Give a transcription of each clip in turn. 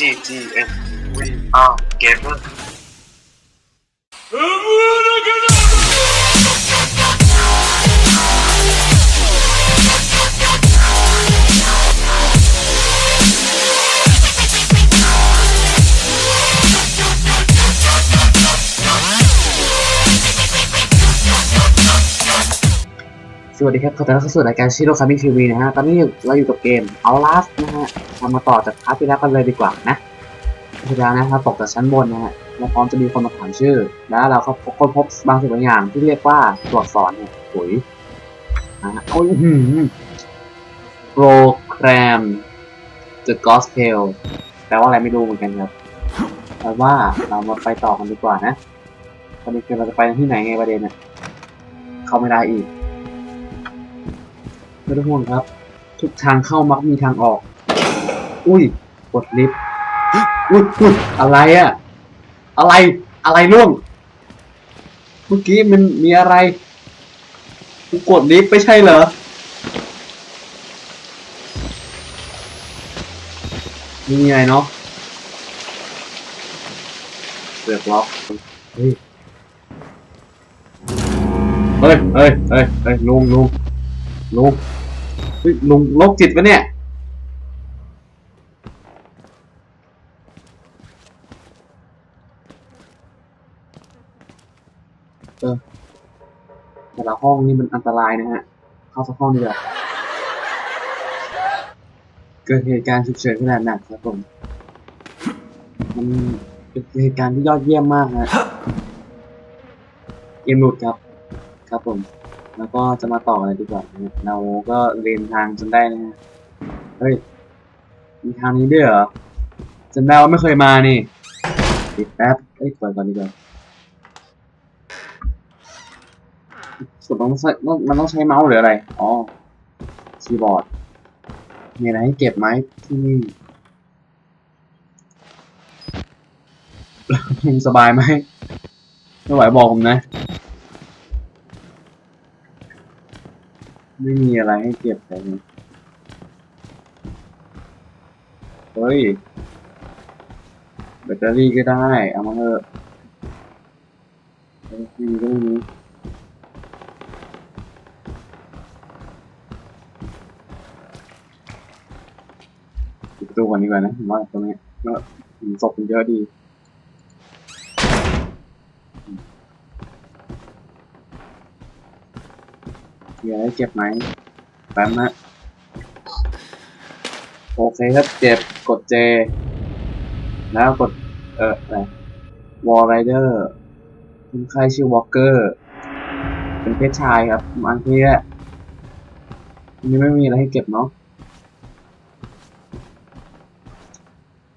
GTN. We are gamers. สวัสดีครับขอต้อนรับเข้าสู่รายการชิโร่คามิทีวีนะฮะ ตอนนี้เราอยู่กับเกมเอาลาสนะฮะเรามาต่อจากพาร์ทที่แล้วกันเลยดีกว่านะที่แล้วนะครับตกจากชั้นบนนะฮะเราพร้อมจะมีคนมาถามชื่อ แล้วเราก็พบคนพบบางสิ่งบางอย่างที่เรียกว่าตัวอักษรเนี่ยปุ๋ยนะฮะโอ้ยโปรแกรม The Gospel แปลว่าอะไรไม่รู้เหมือนกันครับแปลว่าเรามาไปต่อกันดีกว่านะตอนนี้คือเราจะไปที่ไหนไงประเด็นเนี่ยเข้าไม่ได้อีก ไม่ต้องห่วงครับ ทุกทางเข้ามักมีทางออก อุ้ยกดลิฟต์อุ้ยอุ้ยอะไรอะ อะไร อะไรล่วง เมื่อกี้มันมีอะไร กูกดลิฟต์ไม่ใช่เหรอ มีอะไรเนาะเสือกล็อก เฮ้ย เฮ้ย เฮ้ย เฮ้ยเฮ้ยลุงลุงลุง เฮ้ยลุงโรคจิตปะเนี่ย เออ แต่ละห้องนี่มันอันตรายนะฮะ เข้าสักห้องดีกว่าเกิดเหตุการณ์ฉุกเฉินขนาดหนักครับผม มันเป็นเหตุการณ์ที่ยอดเยี่ยมมากฮะเกมหลุดครับ ครับผม แล้วก็จะมาต่ออะไรดีกว่าเราก็เรียนทางจนได้นะฮะเฮ้ย มีทางนี้ด้วยเหรอจำได้ว่าไม่เคยมานี่ปิดแป๊บเอ้ยเปิดก่อนดีกว่าสุดต้องใช้มันต้องใช้เมาส์หรืออะไร อ๋อคีย์บอร์ด มีอะไรให้เก็บไหมที่นี่สบายไหมไม่ไหวบอกผมนะ ไม่มีอะไรให้เก็บเลยเฮ้ย แบตเตอรี่ก็ได้ เอามาเถอะเฮ้ยไม่มีก็ไม่มีปิดประตูก่อนดีกว่านะผมว่าตรงนี้ก็มีศพมันเยอะดี มีอะไรให้เก็บไหมแป๊บนะโอเคครับเจ็บกดเจ แล้วกด เอออะไรวอลไรเดอร์คนไข้ชื่อวอลเกอร์ เป็นเพศชายครับบาทีแหละอันนี้ไม่มีอะไรให้เก็บเนาะ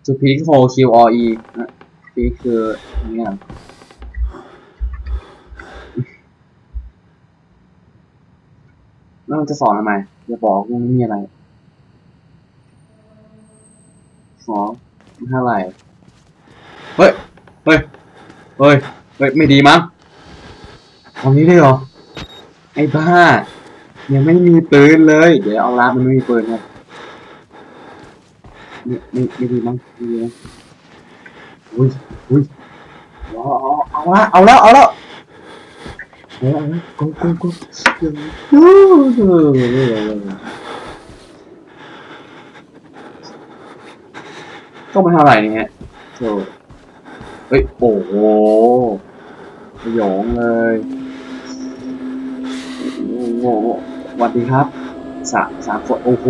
to pick hole Q or E นะ pick คืออันนี้ครับ แล้วมันจะสอนทำไมจะบอกว่าไม่มีอะไรสอนไม่เท่าไหร่เฮ้ย เฮ้ย เฮ้ย เฮ้ย ไม่ดีมั้งตอนนี้ได้เหรอ ไอ้บ้า ยังไม่มีปืนเลย เดี๋ยวเอาลามันไม่มีปืนครับไม่ไม่ไม่ดีมั้งไม่ดีมั้งอุ้ยอุ้ยเอาเอาเอาละเอาแล้ว เอาแล้ว เออกูกูกูก็ไม่เท่าไหร่นี่ฮะโธ่เฮ้ย โอ้โหสยองเลยโอ้โหวัสดีครับสามสามคนโอ้โห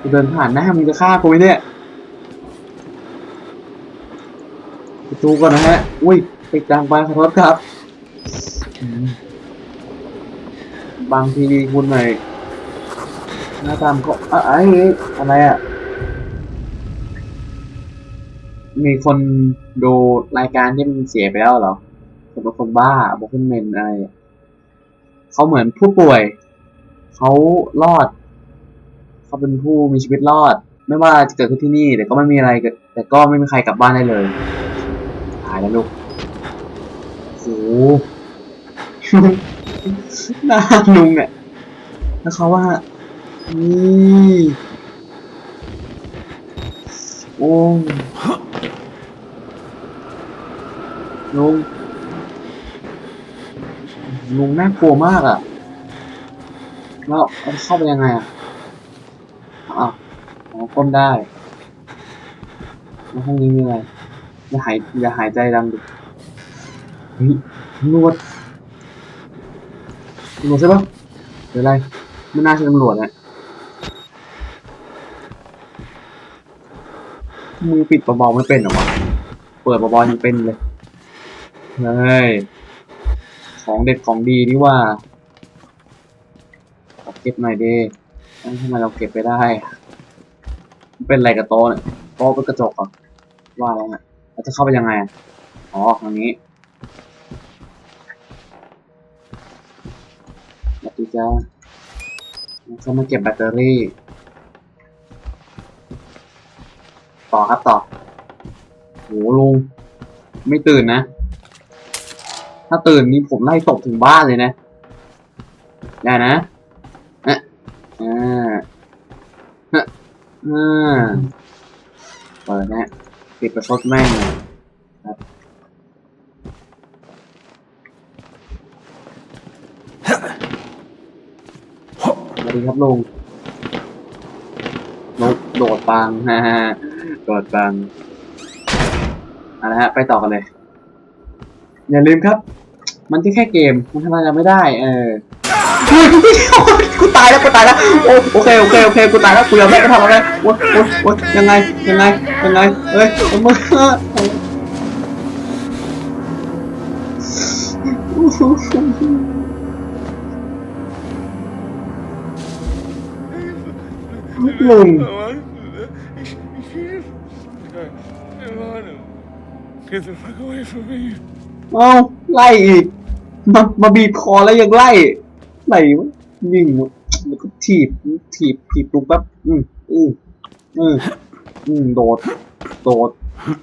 กูเดินผ่านหน้ามึงจะฆ่ากูไหมเนี่ยประตูก่อนนะฮะ อุ้ยไปิดดังไปขอโทษครับ บางทีคุณหน่อยหน้าตามก็อะไอ้อะไรอะ มีคนดูรายการที่มันเสียไปแล้วเหรอคนเป็นคนบ้าบอกคุณเมนอะไรเขาเหมือนผู้ป่วย เขารอด เขาเป็นผู้มีชีวิตรอด ไม่ว่าจะเกิดขึ้นที่นี่ แต่ก็ไม่มีอะไรเกิดแต่ก็ไม่มีใครกลับบ้านได้เลย ตายแล้วลูกโอ้ หหน้าลุงเนี่ยแล้วเขาว่านี่โอ้ลุงลุงน่ากลัวมากอะแล้วเข้าไปยังไงอะอ้าวอ๋อก้มได้แล้วห้องนี้มีอะไรอย่าหายอย่าหายใจดังดิเฮ้ยตำรวจ ตำรวจใช่ปะหรืออะไรไม่น่าใช่ตำรวจนะมือปิดเบาๆไม่เป็นหรอวะเปิดเบาๆยังเป็นเลยเฮ้ยของเด็ดของดีนี่ว่าเก็บหน่อยดิทำไมเราเก็บไปได้ เป็นอะไรกับโต๊ะเนี่ยโต๊ะเป็นกระจกเหรอว่าแล้วเนี่ยเราจะเข้าไปยังไงอ๋อทางนี้ จ้าเราจะมาเก็บแบตเตอรี่ ต่อครับต่อโหลุงไม่ตื่นนะ ถ้าตื่นนี่ผมไล่ตบถึงบ้านเลยนะ ได้นะอะอ่าอะอ่าเปิดนะปิดประชดแม่งเลยครับ สวัสดี ครับลุงนกโดดปังฮ่าโดดปังเอาละฮะ ไปต่อกันเลย อย่าลืมครับ มันก็แค่เกม มันทำอะไรไม่ได้ เออกูตายแล้วกูตายแล้วโอโอเคโอเคโอเคกูตายแล้วกูยังไม่ได้ทำอะไรโอ๊ยโอ๊ยโอ๊ยยังไงยังไงยังไงเฮ้ยมึง ง Get the fuck away from me. เอาไล่อีกมามาบีบคอแล้วยังไล่ไล่วะยิงวะแล้วก็ถีบถีบถีบลุงแป๊บอืมอืมอืมอืมโดด โดด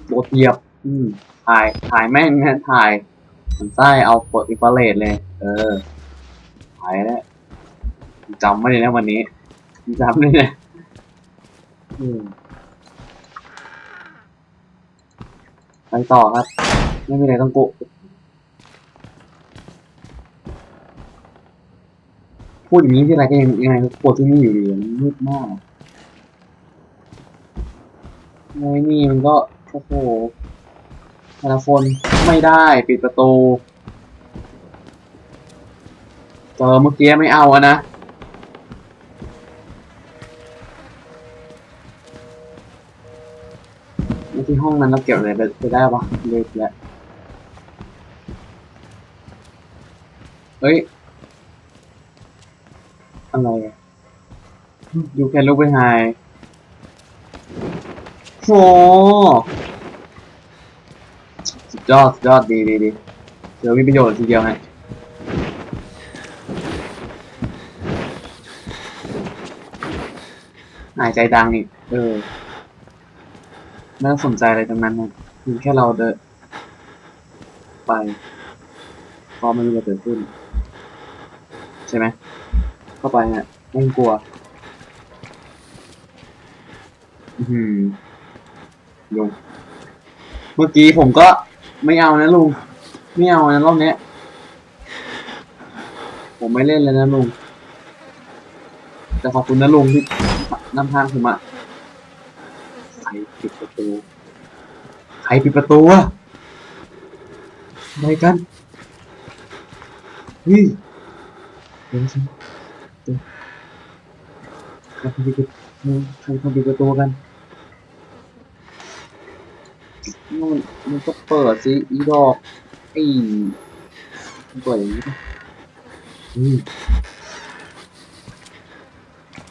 โดดเหยียบ อืมถ่ายถ่ายแม่งนะถ่ายมันไส้เอาเปิดอินฟราเรดเลย เออถ่ายแล้วจำไม่ได้นะวันนี้จำได้นะ อืมไปต่อครับ ไม่มีอะไรต้องโกะพูดอย่างนี้ที่ไรก็ยังยังไงก็กลัวที่นี่อยู่ดีมันมืดมากไอ้นี่มันก็โอ้โหแต่ละคนไม่ได้ปิดประตูเจอเมื่อกี้ไม่เอาอะนะ ที่ห้องนั้นเราเก็บอะไรไปได้ปะเลยแหละเฮ้ย อะไรอะยูแคนลุกไปไฮโอ้สุดยอดสุดยอดดีดีดีเดี๋ยวมีประโยชน์ทีเดียวฮะหายใจดังอีก เออ ไม่ต้องสนใจอะไรทั้งนั้นนะคือแค่เราเดินไปก็ไม่รู้จะเกิดขึ้น ใช่ไหมเข้าไปฮะไม่ต้องกลัว อือหือลุงเมื่อกี้ผมก็ไม่เอานะลุง ไม่เอานะรอบนี้ผมไม่เล่นเลยนะลุง แต่ขอบคุณนะลุงที่นำทางผมอะใครปิดประตู ใคร ปิดประตูอะอะไรกันเฮ้ยเดี๋ยวสิเดี๋ยวใครปิดประตูใครปิดประตูกันมันมันก็เปิดสิอีดอกไอ้มันเปิดอย่างนี้ปะอืม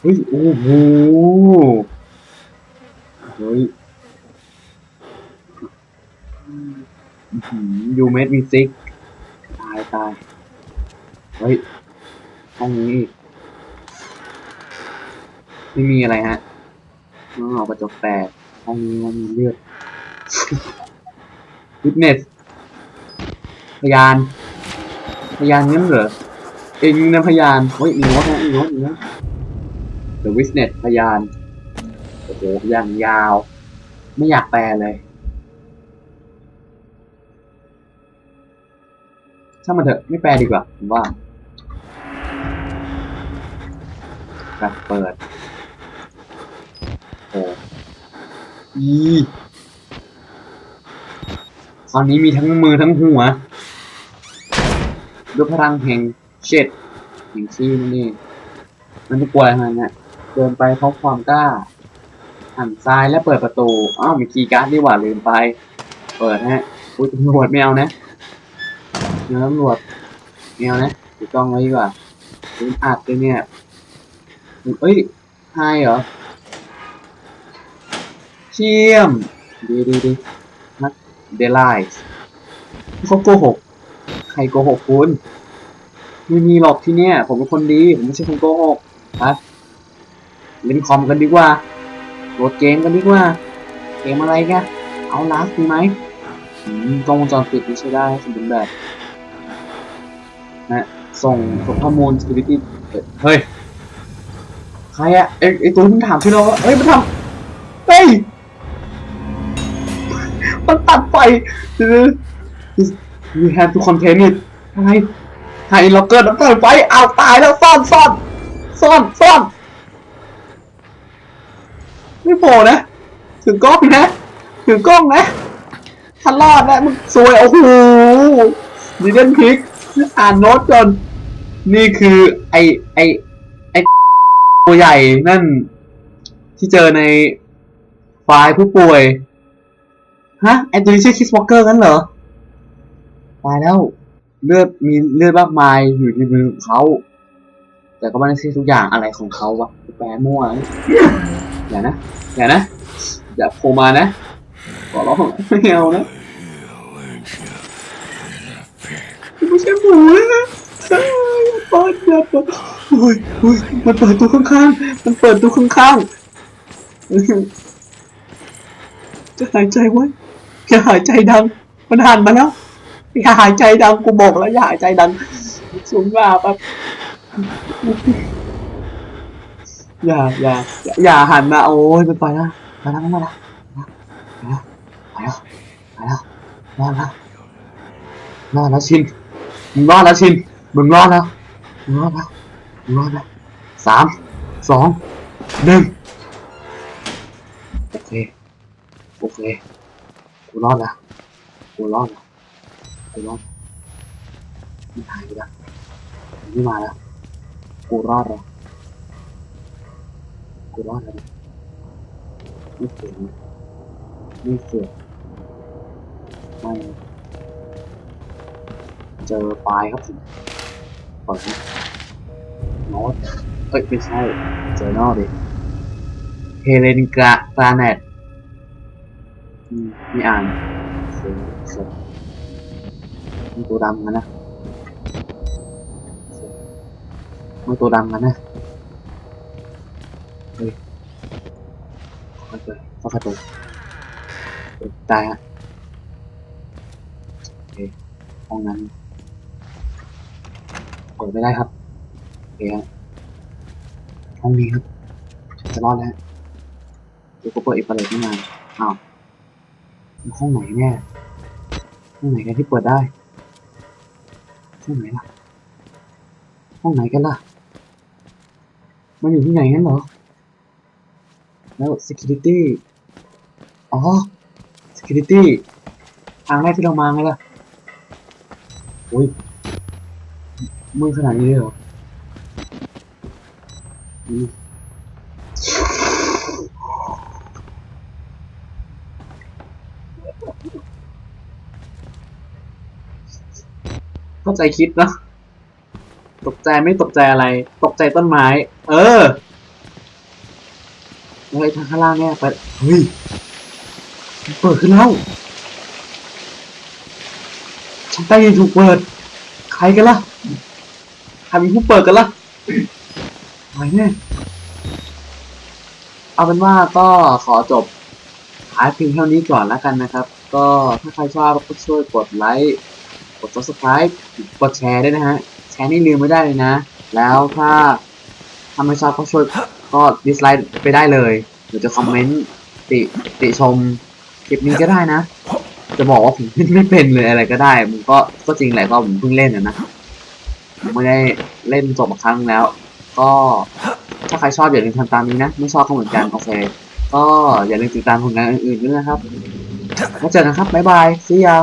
เฮ้ยโอ้โหเฮ้ย ยูเมดมีซิกตายตายเฮ้ยห้องนี้ไม่มีอะไรฮะอ๋อกระจกแตกห้องนี้มีเลือดฟิตเนสพยาน พยานงั้นเหรอเองนะพยานเฮ้ยอีกโน้ตนะอีกโน้ตอีกโน้ต The Witness พยาน โอ้โหยางยาว ไม่อยากแปลเลย ช่างมันเถอะไม่แปลดีกว่าผมว่าแบบเปิดโอ้อีคราวนี้มีทั้งมือทั้งหัวด้วยพลังแห่งเช็ดแห่งชีนั่นเองมันจะกลัวอะไรมันเนี่ยเดินไปเพราะความกล้าหันซ้ายและเปิดประตู อ้าวมีคีย์การ์ดดีกว่าลืมไป เปิดฮะอุ้ยตำรวจไม่เอานะ เนื้อตำรวจไม่เอานะถูกต้องไว้ดีกว่าลืมอัดเลยเนี่ยเอ้ยไฮเหรอเชี่ยมดีดีดีนักเดลไลส์เขาโกหกใครโกหกคุณไม่มีหรอกที่เนี่ย ผมเป็นคนดี ผมไม่ใช่คนโกหกครับเล่นคอมกันดีกว่าโหลดเกมกันดีกว่า เกมอะไรกันเอาลาสดีไหมอืมกล้องวงจรปิดไม่ใช่ได้สมบูรณ์แบบ นะส่งส่งข้อมูล security เฮ้ย ใครอะไอไอตัวที่มันถามชื่อเราว่าเฮ้ยมันทำเฮ้ยมันตัดไฟเออ you have to contain it อะไรไฮล็อกเกอร์น้ำตัดไฟเอาวตายแล้วซ่อนซ่อนซ่อนซ่อนไม่โผล่นะ ถึงกล้องนะ ถึงกล้องนะถ้ารอดนะมึงสวยโอ้โหดิเดนพิก อ่านโน้ตจนนี่คือไอไอไอตัวใหญ่นั่น ที่เจอในไฟล์ผู้ป่วย ฮะ ไอตัวนี้ชื่อคิสวอลเกอร์กันเหรอ ตายแล้ว เลือดมีเลือดมากมายอยู่ที่มือของเขา แต่ก็ไม่ได้ใช่ทุกอย่างอะไรของเขาวะแปลมั่ว อย่านะ อย่านะ อย่าโผล่มานะ ขอร้องไม่เอานะ ไม่ใช่หมูนะเอ้ยอย่าเปิดอย่าเปิดโอ้ยโอ้ยมันเปิดตัวข้างๆ มันเปิดตัวข้างๆ จะหายใจไว้อย่าหายใจดัง มันหันมาแล้ว อย่าหายใจดัง กูบอกแล้วอย่าหายใจดังสูงว่าแบบอย่าอย่าอย่าอย่าหันมาโอ้ยมันไปแล้วไปแล้วมาแล้วไปแล้วไปแล้วรอดแล้วรอดแล้วชิน มึงรอดแล้วชินมึงรอดแล้วมึงรอดแล้วมึงรอดแล้วสามสองหนึ่งโอเคโอเคกูรอดแล้วกูรอดแล้วกูรอดมันหายไปแล้วมันไม่มาแล้วกูรอดแล้วกูรอดแล้วไม่เสียไม่เสียไม่ เจอปลายครับผมเปิดนะโนตเอ้ยไม่ใช่ เจอนอดิเฮเลนกากราเนตอืมไม่อ่านเสียงเสียงมันตัวดำกันนะมันตัวดำกันนะเฮ้ยเข้าไปเข้าประตูเปิดตายฮะโอเคห้องนั้น เปิดไม่ได้ครับโอเคฮะห้องนี้ครับ จะรอดแล้วเดี๋ยวก็เปิดอีกประเด็นขึ้นมาอ้าวห้องไหนเนี่ยห้องไหนกันที่เปิดได้ห้องไหนล่ะห้องไหนกันล่ะมันอยู่ที่ไหนงั้นเหรอแล้ว security อ๋อ security ทางแรกที่เรามาไงล่ะโอ้ย มือขนาดนี้เลยเหรอเข้าใจคิดนะตกใจไม่ตกใจอะไร ตกใจต้นไม้ เออแล้วไอ้ทางข้างล่างเนี่ยไปเฮ้ยเปิดขึ้นแล้วชั้นใต้ดินถูกเปิด ใครกันล่ะ รเป็นผู้เปิดกันล่ะอะไรเนี่ยเอาเป็นว่าก็ขอจบท้ายเพียงเท่านี้ก่อนแล้วกันนะครับ ก็ถ้าใครชอบก็ช่วยกดไลค์กด subscribe กดแชร์ด้วยนะฮะ แชร์นี่ลืมไม่ได้เลยนะ แล้วถ้าถ้าไม่ชอบก็ช่วยก็ dislike ไปได้เลยหรือจะคอมเมนต์ติติชมคลิปนี้ก็ได้นะ จะบอกว่าผมไม่เป็นเลยอะไรก็ได้ มันก็ก็จริงแหละก็ผมเพิ่งเล่นนะ ผมไม่ได้เล่นจบมาครั้งแล้ว ก็ถ้าใครชอบอย่าลืมทำตามนี้นะ ไม่ชอบก็เหมือนกันโอเค ก็อย่าลืมติดตามผลงานอื่นๆด้วยนะครับแล้วเจอกันครับบ๊ายบายสิยา